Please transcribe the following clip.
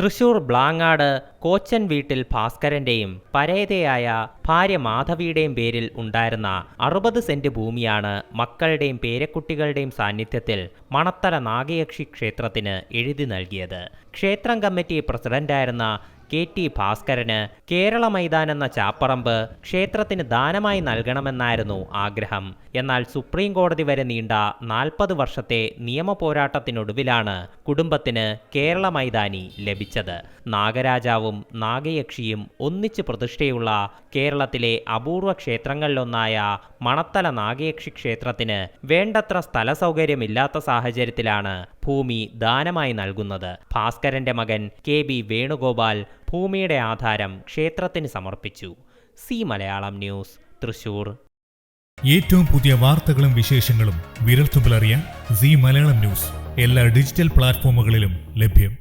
തൃശൂർ ബ്ലാങ്ങാട് കോച്ചൻ വീട്ടിൽ ഭാസ്കരന്റെയും പരേതയായ ഭാര്യ മാധവിയുടെയും പേരിൽ ഉണ്ടായിരുന്ന അറുപത് സെന്റ് ഭൂമിയാണ് മക്കളുടെയും പേരക്കുട്ടികളുടെയും സാന്നിധ്യത്തിൽ മണത്തല നാഗയക്ഷി ക്ഷേത്രത്തിന് എഴുതി നൽകിയത്. ക്ഷേത്രം കമ്മിറ്റി പ്രസിഡന്റായിരുന്ന കെ ടി ഭാസ്കരന് കേരള മൈതാൻ എന്ന ചാപ്പറമ്പ് ക്ഷേത്രത്തിന് ദാനമായി നൽകണമെന്നായിരുന്നു ആഗ്രഹം. എന്നാൽ സുപ്രീം കോടതി വരെ നീണ്ട നാൽപ്പത് വർഷത്തെ നിയമ പോരാട്ടത്തിനൊടുവിലാണ് കുടുംബത്തിന് കേരള മൈതാനി ലഭിച്ചത്. നാഗരാജാവും നാഗയക്ഷിയും ഒന്നിച്ച് പ്രതിഷ്ഠയുള്ള കേരളത്തിലെ അപൂർവ ക്ഷേത്രങ്ങളിലൊന്നായ മണത്തല നാഗയക്ഷി ക്ഷേത്രത്തിന് വേണ്ടത്ര സ്ഥല സൗകര്യമില്ലാത്ത സാഹചര്യത്തിലാണ് ഭൂമി ദാനമായി നൽകുന്നത്. ഭാസ്കരന്റെ മകൻ കെ ബി വേണുഗോപാൽ ഭൂമിയുടെ ആധാരം ക്ഷേത്രത്തിന് സമർപ്പിച്ചു. C Malayalam news Thrissur. ഏറ്റവും പുതിയ വാർത്തകളും വിശേഷങ്ങളും വിരൽത്തുമ്പിലറിയാൻ സി മലയാളം ന്യൂസ് എല്ലാ ഡിജിറ്റൽ പ്ലാറ്റ്ഫോമുകളിലും ലഭ്യം.